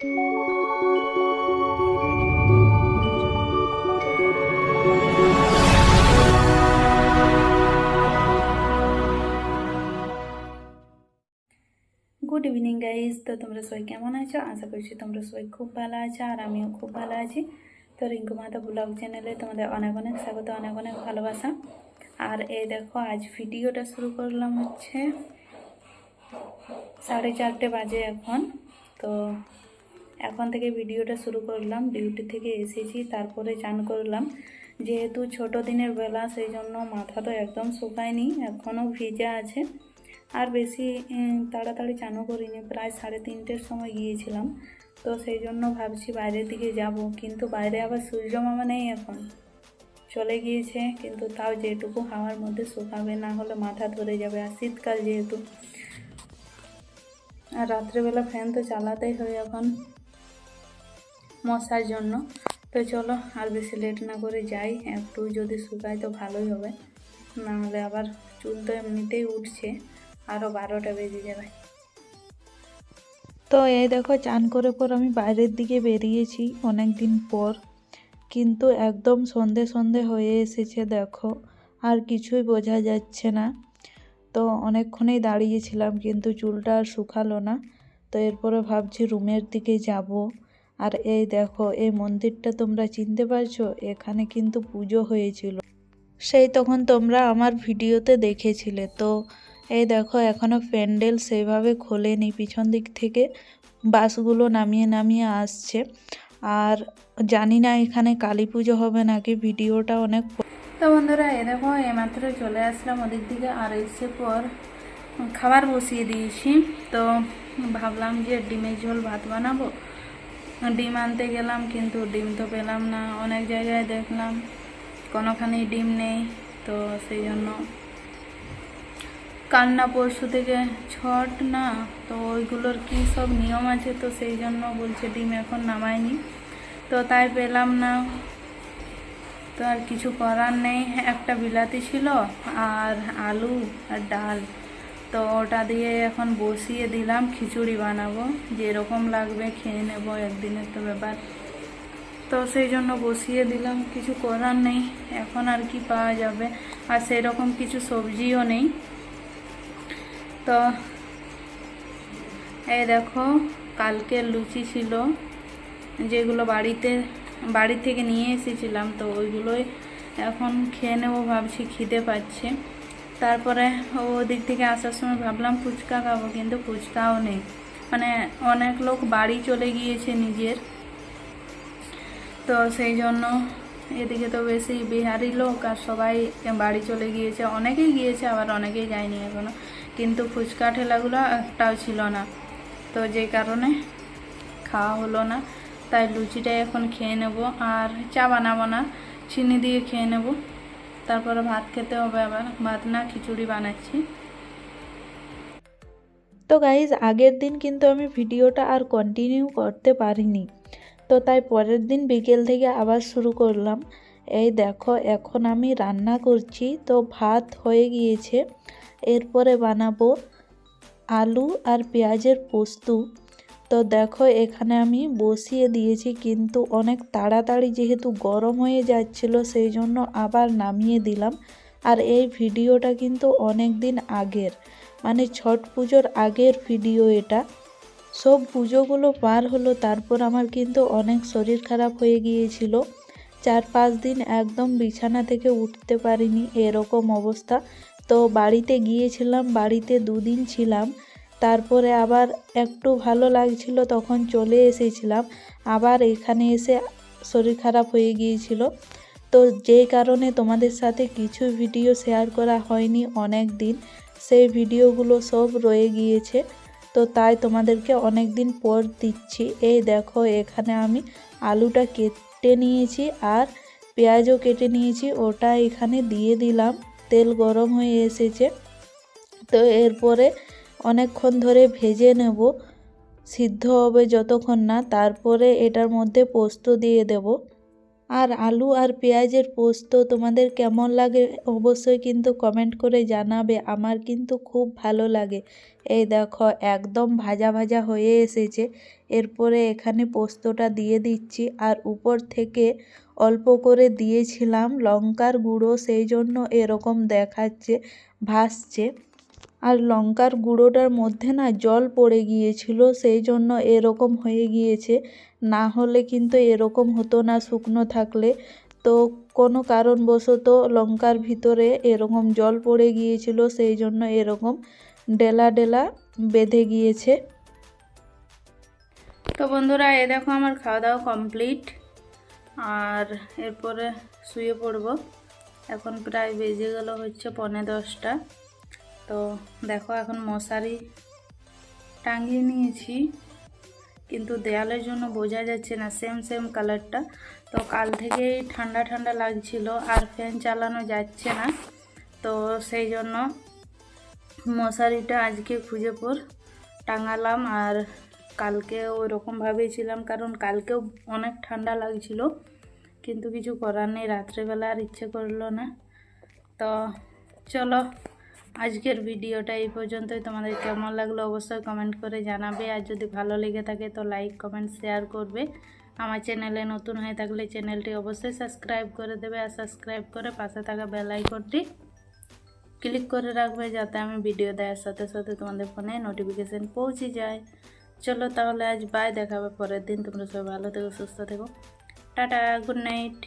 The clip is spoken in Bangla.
গুড ইভিনিং গাইজ তো তোমরা সবাই কেমন আছো? আশা করছি তোমরা সবাই খুব ভালো আছো আর আমিও খুব ভালো আছি। তো রিঙ্কু মাতা ব্লগ চ্যানেলে তোমাদের অনেক অনেক স্বাগত, অনেক অনেক ভালোবাসা। আর এই দেখো, আজ ভিডিওটা শুরু করলাম হচ্ছে সাড়ে চারটে বাজে এখন। তো এখন থেকে ভিডিওটা শুরু করলাম, ডিউটি থেকে এসেছি, তারপরে চান করলাম। যেহেতু ছোট দিনের বেলা, সেই জন্য মাথা তো একদম শুকায়নি, এখনও ভিজা আছে। আর বেশি তাড়াতাড়ি চানও করিনি, প্রায় সাড়ে তিনটের সময় গিয়েছিলাম। তো সেই জন্য ভাবছি বাইরের দিকে যাব, কিন্তু বাইরে আবার সূর্য মামা নেই এখন। চলে গিয়েছে, কিন্তু তাও যেটুকু হাওয়ার মধ্যে শুকাবে, না হলে মাথা ধরে যাবে, আর শীতকাল যেহেতু। আর রাত্রেবেলা ফ্যান তো চালাতেই হয় এখন। মশার জন্য। তো চলো আর বেশি লেট না করে যাই। একটু যদি শুকায় তো ভালোই হবে। নাহলে আবার চুল তো এমনিতেই উঠছে। আরও বারোটা বেজে যাবে। তো এই দেখো, চান করে পর আমি বাইরের দিকে বেরিয়েছি অনেক দিন পর। কিন্তু একদম সন্ধে সন্ধে হয়ে এসেছে, দেখো। আর কিছুই বোঝা যাচ্ছে না। তো অনেকক্ষণেই দাঁড়িয়েছিলাম, কিন্তু চুলটা আর শুকালো না। তো এরপরে ভাবছি রুমের দিকে যাব। আর এই দেখো, এই মন্দিরটা তোমরা চিনতে পারছ? এখানে কিন্তু পুজো হয়েছিল। সেই তখন তোমরা আমার ভিডিওতে দেখেছিলে। তো এই দেখো এখনও প্যান্ডেল সেইভাবে খোলেনি। পিছন দিক থেকে বাসগুলো নামিয়ে নামিয়ে আসছে। আর জানি না এখানে কালী পুজো হবে নাকি, ভিডিওটা অনেক তো বন্ধুরা এ দেখো, এইমাত্র চলে আসলাম ওদিক দিকে। আর এসে পর খাবার বসিয়ে দিয়েছি। তো ভাবলাম যে ডিমের ঝোল ভাত বানাবো। ডিম আনতে গেলাম, কিন্তু ডিম তো পেলাম না। অনেক জায়গায় দেখলাম কোনোখানেই ডিম নেই, তো সেই জন্য কাল না পরশু থেকে ছট না, তো ওইগুলোর কী সব নিয়ম আছে? তো সেই জন্য বলছে ডিম এখন নামায়নি। তো তাই পেলাম না। তো আর কিছু করার নেই। একটা বিলাতি ছিল, আর আলু আর ডাল। তো ওটা দিয়ে এখন বসিয়ে দিলাম, খিচুড়ি বানাবো। যেরকম লাগবে খেয়ে নেব, একদিনের তো ব্যাপার। তো সেই জন্য বসিয়ে দিলাম, কিছু করার নেই। এখন আর কি পাওয়া যাবে। আর সেরকম কিছু সবজিও নেই। তো এই দেখো, কালকের লুচি ছিল, যেগুলো বাড়িতে, বাড়ি থেকে নিয়ে এসেছিলাম, তো ওইগুলোই এখন খেয়ে নেব, ভাবছি খিদে পাচ্ছে। তারপরে ওদিক থেকে আসার সময় ভাবলাম ফুচকা খাব, কিন্তু ফুচকাও নেই। মানে অনেক লোক বাড়ি চলে গিয়েছে নিজের। তো সেই জন্য এদিকে তো বেশি বিহারি লোক আর সবাই বাড়ি চলে গিয়েছে। অনেকেই গিয়েছে, আবার অনেকেই যায়নি এখনও। কিন্তু ফুচকা ঠেলাগুলো একটাও ছিল না। তো যে কারণে খাওয়া হলো না। তাই লুচিটাই এখন খেয়ে নেব আর চা বানাবো না, চিনি দিয়ে খেয়ে নেব। তারপরে ভাত খেতে হবে আবার। ভাত না, খিচুড়ি বানাচ্ছি। তো গাইজ আগের দিন কিন্তু আমি ভিডিওটা আর কন্টিনিউ করতে পারিনি। তো তাই পরের দিন বিকেল থেকে আবার শুরু করলাম। এই দেখো, এখন আমি রান্না করছি। তো ভাত হয়ে গিয়েছে। এরপরে বানাবো আলু আর পেঁয়াজের পোস্ত। তো দেখো, এখানে আমি বসিয়ে দিয়েছি, কিন্তু অনেক তাড়াতাড়ি যেহেতু গরম হয়ে যাচ্ছিল, সেই জন্য আবার নামিয়ে দিলাম। আর এই ভিডিওটা কিন্তু অনেক দিন আগের মানে ছট পুজোর আগের ভিডিও এটা। সব পুজোগুলো পার হলো, তারপর আমার কিন্তু অনেক শরীর খারাপ হয়ে গিয়েছিল। চার পাঁচ দিন একদম বিছানা থেকে উঠতে পারিনি, এরকম অবস্থা। তো বাড়িতে গিয়েছিলাম, বাড়িতে দুদিন ছিলাম। তারপরে আবার একটু ভালো লাগছিল, তখন চলে এসেছিলাম। আবার এখানে এসে শরীর খারাপ হয়ে গিয়েছিল। তো যেই কারণে তোমাদের সাথে কিছু ভিডিও শেয়ার করা হয়নি অনেক দিন, সেই ভিডিওগুলো সব রয়ে গিয়েছে। তো তাই তোমাদেরকে অনেক দিন পর দিচ্ছি। এই দেখো, এখানে আমি আলুটা কেটে নিয়েছি আর পেঁয়াজও কেটে নিয়েছি, ওটা এখানে দিয়ে দিলাম। তেল গরম হয়ে এসেছে। তো এরপরে অনেকক্ষণ ধরে ভেজে নেব। সিদ্ধ হবে যতক্ষণ না, তারপরে এটার মধ্যে পোস্ত দিয়ে দেব। আর আলু আর পেঁয়াজের পোস্ত তোমাদের কেমন লাগে অবশ্যই কিন্তু কমেন্ট করে জানাবে। আমার কিন্তু খুব ভালো লাগে। এই দেখো, একদম ভাজা ভাজা হয়ে এসেছে। এরপরে এখানে পোস্তটা দিয়ে দিচ্ছি। আর উপর থেকে অল্প করে দিয়েছিলাম লঙ্কার গুঁড়ো, সেই জন্য এরকম দেখাচ্ছে, ভাসছে। আর লঙ্কার গুঁড়োটার মধ্যে না জল পড়ে গিয়েছিল, সেই জন্য এরকম হয়ে গিয়েছে। না হলে কিন্তু এরকম হতো না শুকনো থাকলে। তো কোনো কারণবশত লঙ্কার ভিতরে এরকম জল পড়ে গিয়েছিল, সেই জন্য এরকম ডেলা ডেলা বেঁধে গিয়েছে। তো বন্ধুরা, এ দেখো আমার খাওয়া দাওয়া কমপ্লিট। আর এরপরে শুয়ে পড়ব। এখন প্রায় বেজে গেল হচ্ছে পৌনে দশটা। তো দেখো এখন মশারি টাঙিয়ে নিয়েছি। কিন্তু দেয়ালের জন্য বোঝা যাচ্ছে না সেম সেম কালারটা তো কাল থেকেই ঠান্ডা ঠান্ডা লাগছিল, আর ফ্যান চালানো যাচ্ছে না। তো সেই জন্য মশারিটা আজকে খুঁজে পর টাঙালাম, আর কালকে ওই রকমভাবেই ছিলাম, কারণ কালকেও অনেক ঠান্ডা লাগছিল। কিন্তু কিছু করার নেই, রাত্রেবেলা আর ইচ্ছে করল না। তো চলো আজকের ভিডিওটা এই পর্যন্তই। তোমাদের কেমন লাগল অবশ্যই কমেন্ট করে জানাবে। আর যদি ভালো লেগে থাকে তো লাইক কমেন্ট শেয়ার করবে। আমার চ্যানেলে নতুন হয়ে থাকলে চ্যানেলটি অবশ্যই সাবস্ক্রাইব করে দেবে। আর সাবস্ক্রাইব করে পাশে থাকা বেল আইকনটি ক্লিক করে রাখবে যাতে আমি ভিডিও দেওয়ার সাথে সাথে তোমাদের ফোনে নোটিফিকেশান পৌঁছে যায়। চলো তাহলে আজ বাই দেখাবে পরের দিন। তোমরা সবাই ভালো থেকো, সুস্থ থেকো। Tata good night